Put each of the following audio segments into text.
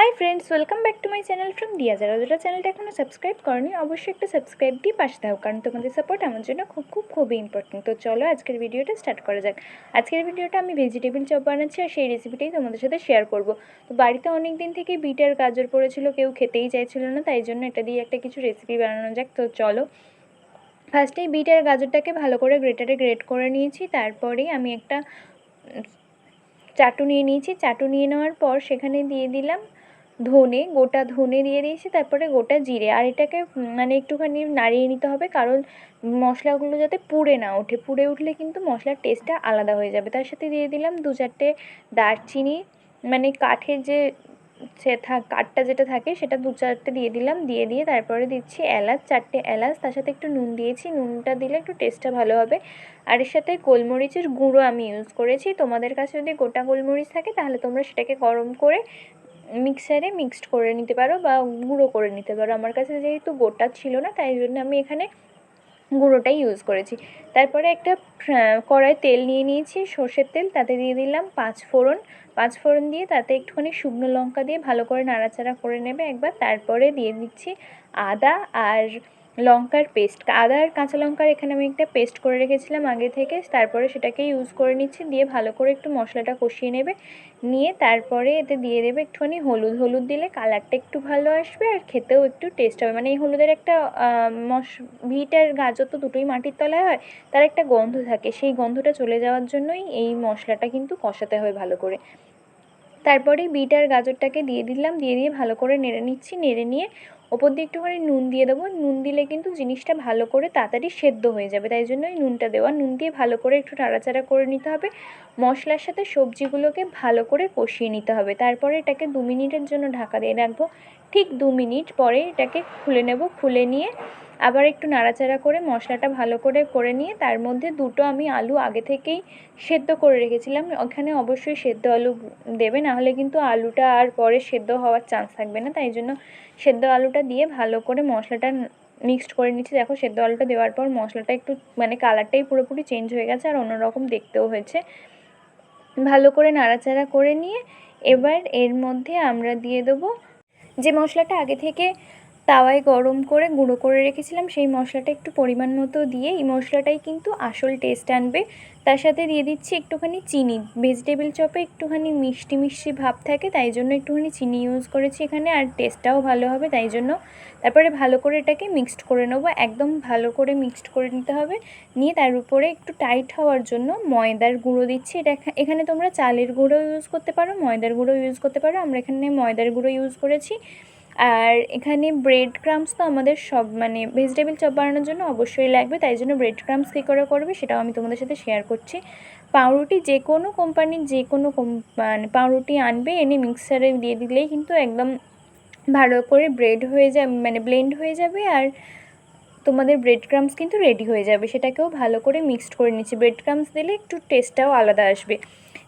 Hi friends welcome back to my channel from Diya যারা যারা চ্যানেলটা এখনও সাবস্ক্রাইব করনি, অবশ্যই একটা সাবস্ক্রাইব দিয়ে পাশে দাও কারণ তোমাদের সাপোর্ট আমার জন্য খুব খুব, খুবই ইম্পর্টেন্ট তো চলো আজকের ভিডিওটা স্টার্ট করা যাক। আজকের ভিডিওটা আমি ভেজিটেবিল চপ বানাচ্ছি আর সেই রেসিপিটাই তোমাদের সাথে শেয়ার করব। তো বাড়িতে অনেক দিন থেকে বিট আর গাজর পড়েছিল, কেউ খেতেই চাইছিল না, তাই জন্য এটা দিয়ে একটা কিছু রেসিপি বানানো যাক। তো চলো। ফার্স্টেই বিট আর গাজরটাকে ভালো করে গ্রেটারে গ্রেট করে নিয়েছি, তারপরেই আমি একটা চাটু নিয়ে নিয়েছি। চাটু নিয়ে নেওয়ার পর সেখানে দিয়ে দিলাম ধনে, গোটা ধনে দিয়ে দিয়েছি, তারপরে গোটা জিরে। আর এটাকে মানে একটুখানি নাড়িয়ে নিতে হবে, কারণ মশলাগুলো যাতে পুড়ে না ওঠে। পুড়ে উঠলে কিন্তু মশলার টেস্টটা আলাদা হয়ে যাবে। তার সাথে দিয়ে দিলাম দু চারটে দারচিনি মানে কাঠের যে সে থাক কাঠটা যেটা থাকে সেটা দু চারটে দিয়ে দিলাম। দিয়ে দিয়ে তারপরে দিচ্ছি এলাচ, চারটে এলাচ, তার সাথে একটু নুন দিয়েছি। নুনটা দিলে একটু টেস্টটা ভালো হবে। আর এর সাথে গোলমরিচের গুঁড়ো আমি ইউজ করেছি। তোমাদের কাছে যদি গোটা গোলমরিচ থাকে, তাহলে তোমরা সেটাকে গরম করে মিক্সারে মিক্সড করে নিতে পারো বা গুঁড়ো করে নিতে পারো। আমার কাছে যেহেতু গোটা ছিল না, তাই জন্য আমি এখানে গুঁড়োটাই ইউজ করেছি। তারপরে একটা কড়াই তেল নিয়ে নিয়েছি, সর্ষের তেল, তাতে দিয়ে দিলাম পাঁচ ফোড়ন। পাঁচ ফোড়ন দিয়ে তাতে একটুখানি শুকনো লঙ্কা দিয়ে ভালো করে নাড়াচাড়া করে নেবে একবার। তারপরে দিয়ে দিচ্ছি আদা আর লঙ্কার পেস্ট আদা আর কাঁচা লঙ্কার এখানে আমি একটা পেস্ট করে রেখেছিলাম আগে থেকে, তারপরে সেটাকে ইউজ করে নিচ্ছি, দিয়ে ভালো করে একটু মশলাটা কষিয়ে নেবে, নিয়ে তারপরে এতে দিয়ে দেবে একটুখানি হলুদ হলুদ দিলে কালারটা একটু ভালো আসবে আর খেতেও একটু টেস্ট হবে। মানে এই হলুদের একটা মশ ভিট আর গাজর তো দুটোই মাটির তলায় হয়, তার একটা গন্ধ থাকে, সেই গন্ধটা চলে যাওয়ার জন্যই এই মশলাটা কিন্তু কষাতে হয় ভালো করে। তারপরে বিট আর গাজরটাকে দিয়ে দিলাম, দিয়ে দিয়ে ভালো করে নেড়ে নিচ্ছি, নেড়ে নিয়ে ওপর দিয়ে একটুখানি নুন দিয়ে দেবো। নুন দিলে কিন্তু জিনিসটা ভালো করে তাড়াতাড়ি সেদ্ধ হয়ে যাবে। তাই জন্যই নুনটা দেওয়া। নুন দিয়ে ভালো করে একটু নাড়াচাড়া করে নিতে হবে। মশলার সাথে সবজিগুলোকে ভালো করে কষিয়ে নিতে হবে। তারপরে এটাকে দু মিনিটের জন্য ঢাকা দিয়ে রাখব। ঠিক দু মিনিট পরে এটাকে খুলে নেব। খুলে নিয়ে আবার একটু নাড়াচাড়া করে মশলাটা ভালো করে করে নিয়ে তার মধ্যে দুটো আমি আলু আগে থেকেই সেদ্ধ করে রেখেছিলাম। ওখানে অবশ্যই সেদ্ধ আলু দেবে নাহলে কিন্তু আলুটা আর পরে সেদ্ধ হওয়ার চান্স থাকবে না। তাই জন্য সেদ্ধ আলুটা দিয়ে ভালো করে মশলাটা মিক্সড করে নিচ্ছি। দেখো সেদ্ধ আলুটা দেওয়ার পর মশলাটা একটু মানে কালারটাই পুরোপুরি চেঞ্জ হয়ে গেছে আর অন্যরকম দেখতেও হয়েছে। ভালো করে নাড়াচাড়া করে নিয়ে এবার এর মধ্যে আমরা দিয়ে দেবো যে মশলাটা আগে থেকে তাওয়ায় গরম করে গুঁড়ো করে রেখেছিলাম, সেই মশলাটা একটু পরিমাণ মতো দিয়ে এই মশলাটাই কিন্তু আসল টেস্ট আনবে। তার সাথে দিয়ে দিচ্ছি একটুখানি চিনি। ভেজিটেবিল চপে একটুখানি মিষ্টি মিষ্টি ভাব থাকে, তাই জন্য একটুখানি চিনি ইউজ করেছি এখানে, আর টেস্টটাও ভালো হবে তাই জন্য। তারপরে ভালো করে এটাকে মিক্সড করে নেব, একদম ভালো করে মিক্সড করে নিতে হবে। নিয়ে তার উপরে একটু টাইট হওয়ার জন্য ময়দার গুঁড়ো দিচ্ছি। এটা এখানে তোমরা চালের গুঁড়ো ইউজ করতে পারো, ময়দার গুঁড়ো ইউজ করতে পারো। আমরা এখানে ময়দার গুঁড়ো ইউজ করেছি। আর এখানে ব্রেড ক্রামস তো আমাদের সব মানে ভেজিটেবল চপ বানানোর জন্য অবশ্যই লাগবে। তাই জন্য ব্রেড ক্রামস কী করে করবে সেটাও আমি তোমাদের সাথে শেয়ার করছি। পাউরুটি যে কোনো কোম্পানির যে কোনো মানে পাউরুটি আনবে, এনে মিক্সারে দিয়ে দিলেই কিন্তু একদম ভালো করে ব্রেড হয়ে যাবে মানে ব্লেন্ড হয়ে যাবে আর তোমাদের ব্রেড ক্রামস কিন্তু রেডি হয়ে যাবে। সেটাকেও ভালো করে মিক্সড করে নিচ্ছি। ব্রেড ক্রামস দিলে একটু টেস্টটাও আলাদা আসবে।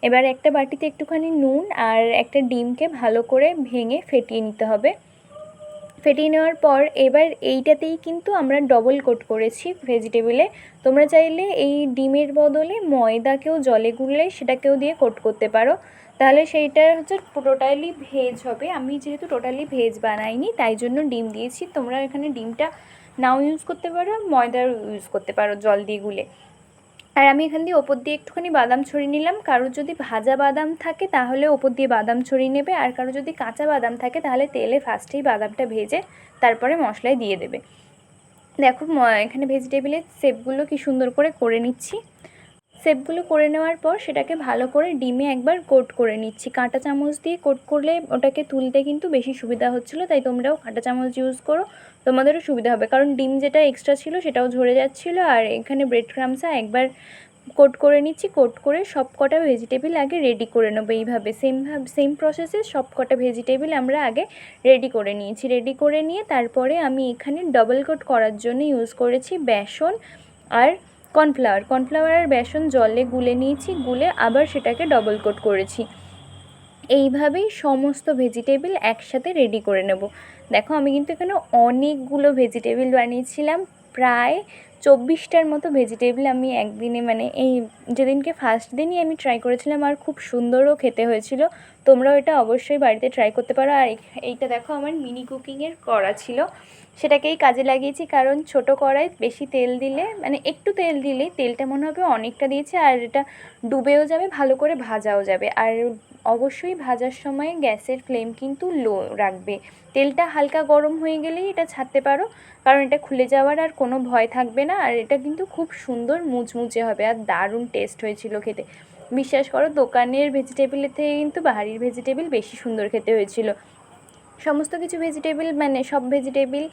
এবার একটা বাটিতে একটুখানি নুন আর একটা ডিমকে ভালো করে ভেঙে ফেটিয়ে নিতে হবে। ফেটিয়ে নেওয়ার পর এবার এইটাতেই কিন্তু আমরা ডবল কোট করেছি ভেজিটেবলে তোমরা চাইলে এই ডিমের বদলে ময়দাকেও জলে গুলে সেটাকেও দিয়ে কোট করতে পারো। তাহলে সেইটা হচ্ছে টোটালি ভেজ হবে। আমি যেহেতু টোটালি ভেজ বানাইনি, তাই জন্য ডিম দিয়েছি। তোমরা এখানে ডিমটা নাও ইউজ করতে পারো ময়দার ইউজ করতে পারো জল দিয়ে গুলে। আর আমি এখান দিয়ে ওপর দিয়ে একটুখানি বাদাম ছড়িয়ে নিলাম। কারোর যদি ভাজা বাদাম থাকে তাহলে ওপর দিয়ে বাদাম ছড়িয়ে নেবে। আর কারও যদি কাঁচা বাদাম থাকে তাহলে তেলে ফার্স্টেই বাদামটা ভেজে তারপরে মশলায় দিয়ে দেবে। দেখো এখানে ভেজিটেবিলের সেপগুলো কি সুন্দর করে করে নিচ্ছি। শেপগুলো করে নেওয়ার পর সেটাকে ভালো করে ডিমে একবার কোট করে নিচ্ছি। কাঁটা চামচ দিয়ে কোট করলে ওটাকে তুলতে কিন্তু বেশি সুবিধা হচ্ছিল, তাই তোমরাও কাঁটা চামচ ইউজ করো, তোমাদেরও সুবিধা হবে। কারণ ডিম যেটা এক্সট্রা ছিল সেটাও ঝরে যাচ্ছিল, আর এখানে ব্রেড ক্রামসা একবার কোট করে নিচ্ছি, কোট করে সব কটা ভেজিটেবিল আগে রেডি করে নেব এইভাবে। সেমভাবে সেম প্রসেসে সব কটা ভেজিটেবিল আমরা আগে রেডি করে নিয়েছি। রেডি করে নিয়ে তারপরে আমি এখানে ডবল কোট করার জন্য ইউজ করেছি বেসন আর কর্নফ্লাওয়ার। কর্নফ্লাওয়ার আর বেসন জলে গুলে নিয়েছি, গুলে আবার সেটাকে ডবল কোট করেছি। এইভাবেই সমস্ত ভেজিটেবিল একসাথে রেডি করে নেব। দেখো, আমি কিন্তু এখানে অনেকগুলো ভেজিটেবিল বানিয়েছিলাম। প্রায় চব্বিশটার মতো ভেজিটেবল আমি একদিনে মানে এই যেদিনকে ফার্স্ট দিনই আমি ট্রাই করেছিলাম, আর খুব সুন্দরও খেতে হয়েছিল। তোমরাও এটা অবশ্যই বাড়িতে ট্রাই করতে পারো। আর এই- এইটা দেখো, আমার মিনি কুকিংয়ের করা ছিল। সেটাকেই কাজে লাগিয়েছি, কারণ ছোট কড়াই বেশি তেল দিলে মানে একটু তেল দিলেই তেলটা মনে হবে অনেকটা দিয়েছে, আর এটা ডুবেও যাবে, ভালো করে ভাজাও যাবে। আর অবশ্যই ভাজার সময় গ্যাসের ফ্লেম কিন্তু লো রাখবে। তেলটা হালকা গরম হয়ে গেলেই এটা ছাড়তে পারো, কারণ এটা খুলে যাওয়ার আর কোনো ভয় থাকবে না, আর এটা কিন্তু খুব সুন্দর মুচমুচে হবে, আর দারুণ টেস্ট হয়েছিল খেতে। বিশ্বাস করো, দোকানের ভেজিটেবিলের থেকে কিন্তু বাড়ির ভেজিটেবিল বেশি সুন্দর খেতে হয়েছিল। সমস্ত কিছু ভেজিটেবল মানে সব ভেজিটেবল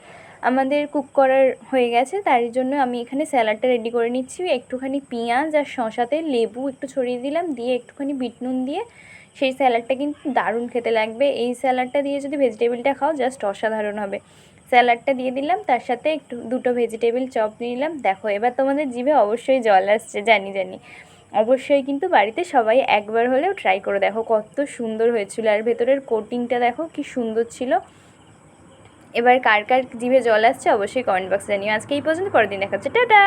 আমাদের কুক করার হয়ে গেছে। তার জন্য আমি এখানে স্যালাডটা রেডি করে নিচ্ছি। একটুখানি পেঁয়াজ আর শশাতে লেবু একটু ছড়িয়ে দিলাম। দিয়ে একটুখানি বিট নুন দিয়ে সেই স্যালাডটা কিন্তু দারুণ খেতে লাগবে। এই স্যালাডটা দিয়ে যদি ভেজিটেবলটা খাও জাস্ট অসাধারণ হবে। স্যালাডটা দিয়ে দিলাম। তার সাথে একটু দুটো ভেজিটেবল চপ নিলাম। দেখো, এবার তোমাদের জিভে অবশ্যই জল আসছে, জানি জানি। অবশ্যই কিন্তু বাড়িতে সবাই একবার হলেও ট্রাই করে দেখো, কত সুন্দর হয়েছিল। আর ভেতরের কোটিংটা দেখো, কি সুন্দর ছিল। এবার কার কার জিভে জল আসছে অবশ্যই কমেন্ট বক্সে জানিও। আজকে এই পর্যন্ত, পরের দিন দেখাচ্ছে। টাটা!